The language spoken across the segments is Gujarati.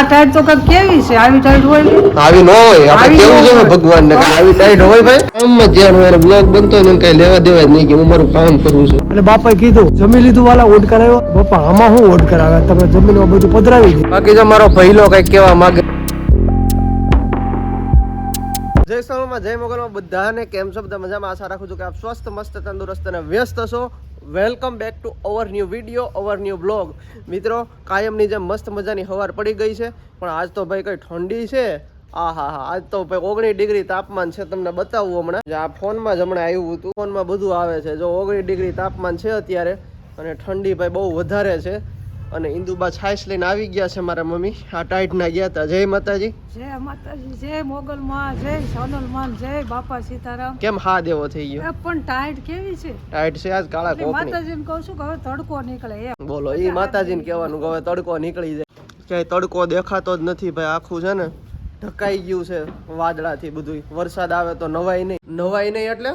આ ટાઈટ તો કંઈક કેવી છે? આવી ટાઈટ હોય ને? આવી ન હોય. આપણે કેવું છે ભગવાન ને આવી ટાઈટ હોય ભાઈ? કામમાં ધ્યાન હોય બ્લોગ બનતો ને કઈ લેવા દેવા જ નહીં કે હું મારું કામ કરું છું. એટલે બાપાએ કીધું જમી લીધું વાલા ઓડ કરાવ્યો? બાપા આમાં હું ઓડ કરાવે? તમે જમીન બધું પધરાવી દે. બાકી જો મારો પહેલો કંઈક કેવા માંગે સોલમાં જય મોગલમાં બધાને કેમ છો? બધા મજામાં? આશા રાખું છું કે આપ સ્વસ્થ, મસ્ત, તંદુરસ્ત અને વ્યસ્ત છો. Welcome back to our new video our new blog મિત્રો, કાયમની જેમ મસ્ત મજાની હવાર પડી ગઈ છે, પણ આજ તો ભાઈ કઈ ઠંડી છે? આ હા હા આજ તો ભાઈ ઓગણીસ ડિગ્રી તાપમાન છે, તમને બતાવવું હમણાં. આ ફોનમાં જ હમણાં આવ્યું હતું, ફોનમાં બધું આવે છે. જો ઓગણીસ ડિગ્રી તાપમાન છે અત્યારે, અને ઠંડી ભાઈ બહુ વધારે છે. અને ઇન્દુબા છાશ લઈને આવી ગયા છે મારા મમ્મી. આ ટાઈટ ના ગયા હતા જય માતાજી. જય માતાજી જય મોગલ માં જય સોનલમાં જય બાપા સીતારામ. કેમ હા દેવો થઈ ગયો? પણ ટાઈટ કેવી છે? ટાઈટ છે આજ કાળા કોકની. માતાજીને કહું છું કે હવે તડકો નીકળે એમ. બોલો એ માતાજીને કહેવાનું કે હવે તડકો નીકળી જાય. ક્યાંય તડકો દેખાતો જ નથી ભાઈ આખું છે ને ઢકાઈ ગયું છે વાદળાથી બધું વરસાદ આવે તો નવાઈ નહીં. નવાઈ નહીં એટલે?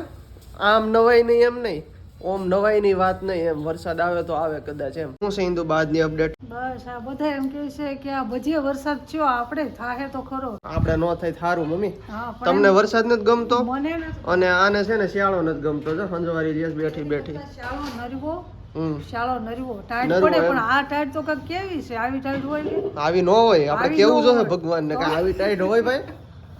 આમ નવાઈ નહીં એમ નહીં. ઓમ નવાઈ ની વાત નહીં એમ વરસાદ આવે તો આવે કદાચ એમ. હું છે ઇન્દુ બાદની અપડેટ બસ આ બધા એમ કહે છે કે આ બધી વરસાદ થયો આપણે થાહે તો ખરો. આપણે નો થાય થારું મમ્મી. તમને વરસાદ નથી ગમતો? મને અને આને છે ને શિયાળો નથી ગમતો જો સંજવારી દિવસ બેઠી બેઠી. શિયાળો નરવો શાળો નરવો. ટાઈટ પડે પણ આ ટાઈટ તો કંઈક કેવી છે? આવી ટાઈટ હોય ને આવી ન હોય આપણે કેવું જોઈએ હોય. ભગવાન ને કે આવી ટાઈટ હોય ભાઈ.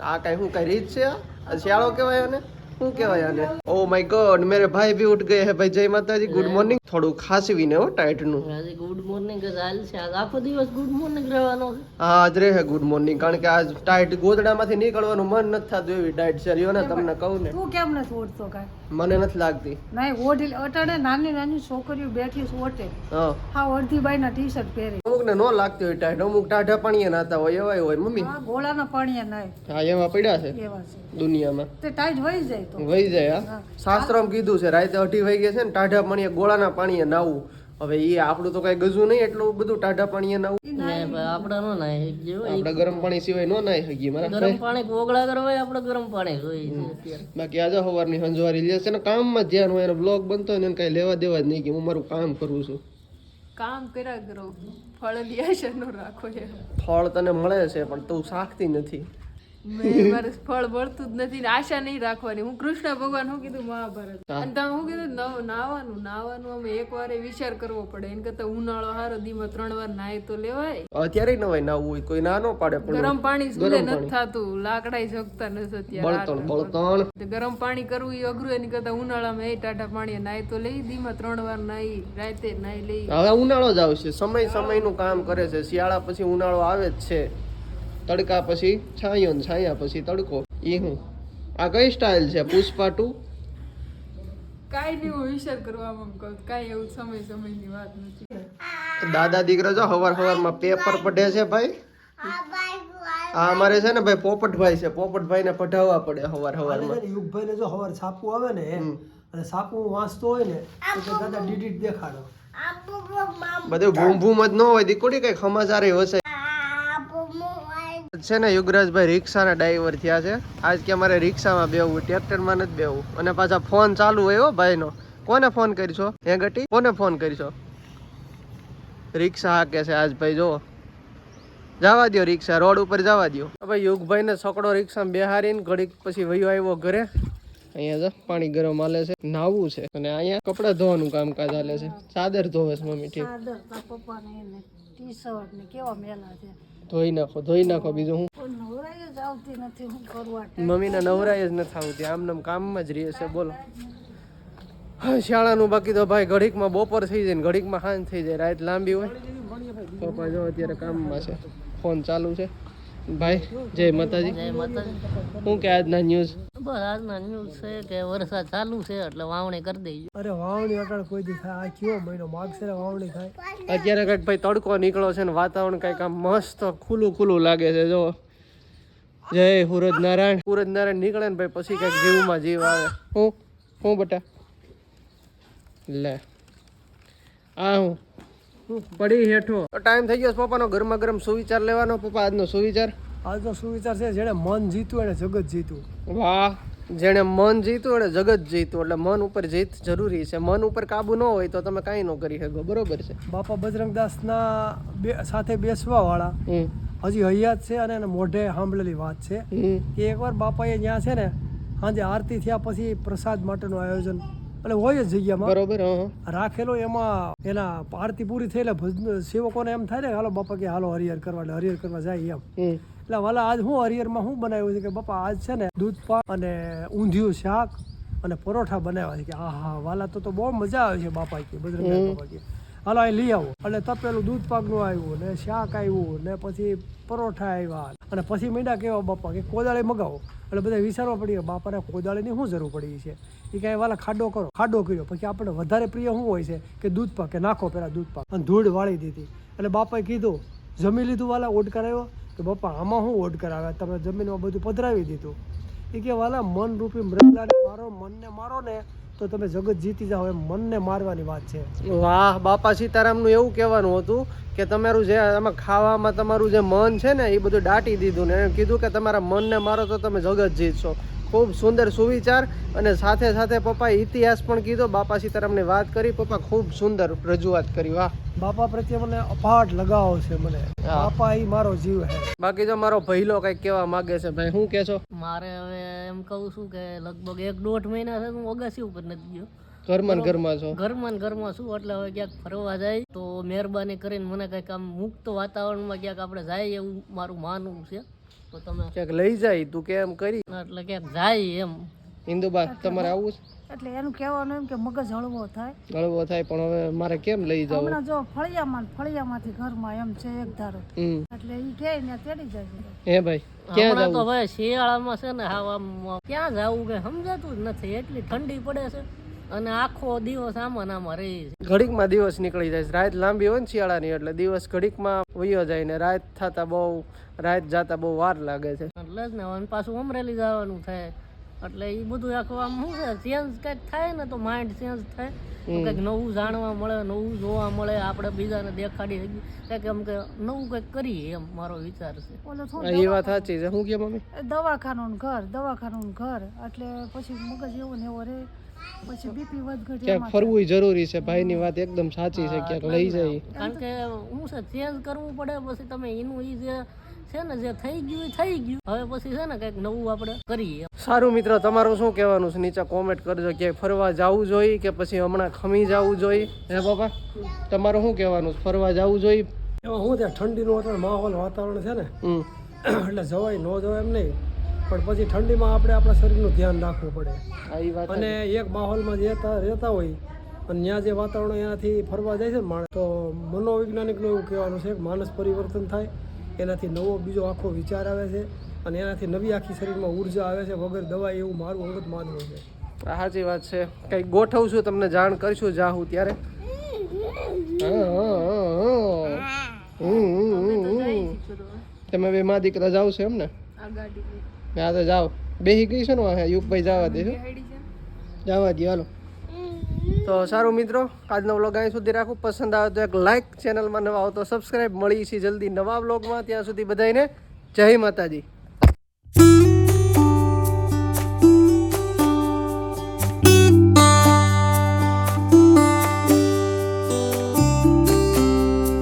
આ કઈ શું કઈ રીત છે આ? શિયાળો કહેવાય આને શું કહેવાય આને? ઓ માય ગોડ મેરે ભાઈ ભી ઉઠ ગયે હે ભાઈ. જય માતાજી ગુડ મોર્નિંગ થોડું ખાસવીને હો ટાઈટનું. આજે ગુડ મોર્નિંગ જ હાલ છે. આજ આખો દિવસ ગુડ મોર્નિંગ રહેવાનો છે. હા આજ રહે ગુડ મોર્નિંગ કારણ કે આજ ટાઈટ ગોદડામાંથી નીકળવાનું મન નથી થતું એવી ટાઈટ છે. રહ્યો ને તમને કહું ને. તું કેમ નથી ઉઠતો કાંઈ? મને નથી લાગતી. નહીં ઓઢી અટાડે નાની નાની છોકરીઓ બેઠી છે ઓટે હા. અડધી અડધી બાઈના ટી શર્ટ પહેરે. અમુક ને નો લાગતી હોય ટાઈટ અમુક ટાઢા પાણીએ નાતા હોય એવા હોય મમ્મી. હા ગોળાના પાણીએ નાય. હા એવા પડ્યા છે એવા છે. દુનિયામાં. તે ટાઈટ વહી જાય તો. વહી જાય હા. હા. શાસ્ત્રમાં કીધું છે રાતે અઢી વાગે છે ને ટાઢા પાણીએ ગોળાના પાણીએ નાવું. હવે એ આપણું તો કઈ ગજુ નહીં એટલું બધું ટાઢા પાણી નાવું. ને નાય. નો જેવો ગરમ પાણી સિવાય નો નાય હગી મારા ગરમ પાણી ઓગળા કરવા આપણે ગરમ પાણી જોઈએ. બાકી આજે સવારની સંજવારી લે છે ને કામમાં ધ્યાન હોય એનો બ્લોગ બનતો હોય ને કઈ લેવા દેવા જ નહીં કે હું મારું કામ કરું છું. કામ કર્યા કરો. ફળ લિયા નો રાખો છે ફળ તને મળે છે પણ તું સાખતી નથી. મારે ફળ મળતું જ નથી ને આશા નહીં રાખવાની. હું કૃષ્ણ ભગવાન કીધું મહાભારત. અને તમે શું કીધું નાવાનું નાવાનું અમે એક વાર વિચાર કરવો પડે. એને કરતા ઉનાળો હારો દીમાં ત્રણ વાર નાય તો લેવાય. અત્યારે નવાય નાવું હોય કોઈ ના ન પાડે પણ ગરમ પાણી સુલે નથી થાતું. લાકડાય જગતા નથી અત્યારે બળતણ બળતણ. ગરમ પાણી કરવું એ અઘરું એની કરતા ઉનાળામાં એ ટાટા પાણી નાય તો લઈ દીમાં ત્રણ વાર નાઈ રાતે નાઈ લઈ. હવે ઉનાળો જ આવશે. સમય સમયનું કામ કરે છે. શિયાળા પછી ઉનાળો આવે જ છે. તડકા પછી છાંયો ને છાંયા પછી તડકો. એ હું. આ કઈ સ્ટાઇલ છે? પુષ્પા ટુ? કાંઈ નહીં હું વિચાર કરવામાં કહું કાંઈ એવું સમય સમયની વાત નથી. દાદા દીકરા જો હવાર હવારમાં પેપર પડે છે ભાઈ. આ અમારે છે ને ભાઈ પોપટભાઈ છે. પોપટભાઈ ને પઢાવવા પડે હવાર હવારમાં. યુગભાઈ ને જો હવાર છાપું આવે ને અને છાપું વાંચતો હોય ને તો દાદા ડીડીટ દેખાડો. બધું ભૂમ ભૂમ જ ન હોય દીકુડી કઈ ખમાચારે હશે. છે ને યુગરાજભાઈ રિક્ષાના ડ્રાઈવર થયા છે. આજ કે અમારે રિક્ષામાં બેવું ટ્રેક્ટરમાં નથી બેવું અને પાછા ફોન ચાલુ હોય હો ભાઈનો. કોને ફોન કરીશો? હે ગટી? કોને ફોન કરીશો? રિક્ષા હાકે છે આજ ભાઈ જો જવા દ્યો રિક્ષા, રોડ ઉપર જવા દ્યો. ભાઈ યુગભાઈ ને છકડો રિક્ષામાં બેહારીને ઘડીક પછી વયો આવ્યો ઘરે. અહીંયા જો, પાણી ગરમ હાલે છે. નાવું છે. અને અહીંયા કપડાં ધોવાનું કામકાજ હાલે છે. ચાદર ધોવે છે મમ્મી ઠીક. ટી શર્ટ ને કેવા મેલા છે. ધોઈ નાખો ધોઈ નાખો બીજું હું? મમ્મીને નવરાય જ નથી આવતી આમ નામ કામમાં જ રહે છે બોલો. શાળાનું બાકી તો ભાઈ ઘડીકમાં બપોર થઈ જાય ને ઘડીકમાં હાંજ થઈ જાય રાત લાંબી હોય. પપ્પા જો અત્યારે કામમાં છે ફોન ચાલુ છે. ભાઈ જય માતાજી. જય માતાજી. શું કે આજના ન્યૂઝ બસ આજના ન્યૂઝ છે કે વરસાદ ચાલુ છે એટલે વાવણી કરી દેજો. અરે વાવણી અટાણ કોઈ દી થાય. આ કયો મહિનો? માગશે વાવણી થાય. અત્યારે કંઈક ભાઈ તડકો નીકળો છે ને વાતાવરણ કંઈક આમ મસ્ત ખુલ્લું ખુલ્લું લાગે છે જો જય સુરજ નારાયણ સુરજ નારાયણ નીકળે ને ભાઈ પછી કંઈક જીવમાં જીવ આવે. હું? હું બટા? લે. આ હું? પડી હેઠો. ટાઈમ થઈ ગયો પપ્પાનો ગરમા ગરમ સુવિચાર લેવાનો પપ્પા આજનો સુવિચાર? આજનો સુવિચાર છે જેને મન જીતું એને જગત જીતું વાહ જેણે મન જીતું એને જગત જીતું એટલે મન ઉપર જીત જરૂરી છે. મન ઉપર કાબુ ન હોય તો તમે કાંઈ ન કરી શકો બરોબર છે? બાપા બજરંગદાસના બે સાથે બેસવા વાળા હજી હૈયાત છે અને એને મોઢે સાંભળેલી વાત છે. એ કે એકવાર બાપાએ ત્યાં છે ને સાંજે આરતી થયા પછી પ્રસાદ માટેનું આયોજન એટલે હોય જ જગ્યામાં. બરોબર રાખેલો એમાં એના આરતી પૂરી થઈ એટલે ભજન સેવકોને એમ થાય ને હાલો બાપા કે હાલો હરિહર કરવા એટલે હરિહર કરવા જાય એમ. એટલે વાલા આજ હું હરિહરમાં શું બનાવ્યું છે કે બાપા આજ છે ને દૂધ પાક અને ઊંધિયું શાક અને પરોઠા બનાવ્યા છે. કે હા હા વાલા તો તો બહુ મજા આવે છે બાપા કે બજરંગ બાપા કે હાલો અહીં લઈ આવો. એટલે તપેલું દૂધ પાકનું આવ્યું ને શાક આવ્યું ને પછી પરોઠા આવ્યા અને પછી મીંડા કહેવા બાપા કે કોદાળે મગાવો. એટલે બધા વિચારવા પડી બાપાને કોદાળીની શું જરૂર પડી છે? એ કાંઈ વાલા, ખાડો કરો. ખાડો કર્યો. પછી આપણે વધારે પ્રિય શું હોય છે? કે દૂધ પાક, કે નાખો પહેલાં દૂધ પાક. અને ધૂળ વાળી દીધી. એટલે બાપાએ કીધું, જમી લીધું, વાલા ઓડ કરાવ્યો કે બાપા, આમાં શું ઓડ કરાવે? તમે જમીનમાં બધું પધરાવી દીધું. એ કે વાલા મન રૂપી મૃગલાને મારો, મનને મારો ને તો તમે જગત જીતી જાઓ એમ મનને મારવાની વાત છે. વાહ, બાપા સીતારામનું એવું કહેવાનું હતું કે તમારું જે આમાં ખાવામાં તમારું જે મન છે ને, એ બધું દાટી દીધું ને. એમ કીધું કે તમારા મનને મારો તો તમે જગત જીતશો. ખૂબ સુંદર સુવિચાર અને સાથે સાથે પપ્પાએ ઇતિહાસ પણ કીધો. બાપા સીતારામની વાત કરી. પપ્પા ખૂબ સુંદર રજૂઆત કરી વાહ. બાપા પ્રત્યે મને અપાટ લગાવ છે મને. બાપા એ મારો જીવ હે બાકી તો મારો ભઈલો કંઈક કેવા માંગે છે ભાઈ. શું છો? મારે હવે એમ કહું છું કે લગભગ એક દોઢ મહિના છે હું અગાસી ઉપર નથી ગયો. ઘરમાં ઘરમાં છો? ઘરમાં ઘરમાં શું એટલે હવે ક્યાંક ફરવા જાય. તો મહેરબાની કરીને મને કંઈક આમ મુક્ત વાતાવરણમાં ક્યાંક આપણે જાય એવું મારું માનવું છે. તો તમે ક્યાંક લઈ જાય તું કેમ કરી. એટલે ક્યાંક જાય એમ. ઇન્દુબા તમારે આવવું છે? એટલે એનું કહેવાનું એમ કે મગજ હળવો થાય. હળવો થાય પણ હવે મારે કેમ લઈ જવું? હમણાં જો ફળિયામાં ફળિયામાંથી ઘરમાં એમ છે એક ધારો. એટલે એ કે ને તેડી જાય હે ભાઈ ક્યાં જવું તો ભાઈ શિયાળામાં છે ને હાવ આમ ક્યાં જવું કે સમજાતું જ નથી. એટલી ઠંડી પડે છે. અને આખો દિવસ આમાં આમાં રહી છે. ઘડીકમાં દિવસ નીકળી જાય છે. રાત લાંબી હોય ને શિયાળાની એટલે દિવસ ઘડીકમાં વયો જાય ને રાત થતા બહુ રાત જાતા બહુ વાર લાગે છે. એટલે જ ને પાછું અમરેલી જવાનું થાય. એટલે એ બધું આખું આમ શું છે? ચેન્જ કંઈક થાય ને તો માઇન્ડ ચેન્જ થાય. કંઈક નવું જાણવા મળે નવું જોવા મળે આપણે બીજાને દેખાડી શકીએ. કંઈક એમ કે નવું કંઈક કરીએ એમ મારો વિચાર છે. હા, એ વાત સાચી છે. શું કે મમ્મી? દવાખાનું ને ઘર દવાખાનું ને ઘર. એટલે પછી મગજ એવો ને એવો રે. પછી બીપી વધઘટ ક્યાંક ફરવું જરૂરી છે. ભાઈની વાત એકદમ સાચી છે. ક્યાંક લઈ જાય. કારણ કે હું છે ચેન્જ કરવું પડે પછી તમે એનું એ જે છે ને જે થઈ ગયું એ થઈ ગયું. હવે પછી છે ને કંઈક નવું આપણે કરીએ. સારું મિત્ર તમારું શું કહેવાનું છે? નીચે કોમેન્ટ કરજો કે ફરવા જવું જોઈએ કે પછી હમણાં ખમી જવું જોઈએ? હે બાપા? તમારું શું કહેવાનું છે? ફરવા જવું જોઈએ? એમાં શું ત્યાં ઠંડીનું અત્યારે માહોલ વાતાવરણ છે ને હમ. એટલે જવાય ન જવાય એમ નહીં. પણ પછી ઠંડીમાં આપણે આપણા શરીરનું ધ્યાન રાખવું પડે. અને એક માહોલમાં રહેતા રહેતા હોય અને ત્યાં જે વાતાવરણ એનાથી ફરવા જાય છે ને માણસ તો મનોવૈજ્ઞાનિકનું એવું કહેવાનું છે કે માનસ પરિવર્તન થાય. એનાથી નવો બીજો આખો વિચાર આવે છે અને એનાથી નવી આખી શરીરમાં ઊર્જા આવે છે વગર દવા એવું મારું અંગત માનવું છે. સાચી વાત છે. કંઈક ગોઠવશું તમને જાણ કરશું જાહું ત્યારે. તમે બે માં દીકરા જાવ છો એમ ને આ તો જાઓ. બેહી ગઈ છે ને? યુગભાઈ જવા દે હેડી છે. જવા દે હાલો. તો સારું મિત્રો, આજનો વ્લોગ અહીં સુધી રાખું. પસંદ આવે તો એક લાઇક ચેનલમાં નવા આવો તો સબસ્ક્રાઈબ મળી છે જલ્દી નવા વ્લોગમાં ત્યાં સુધી બધાને જય માતાજી.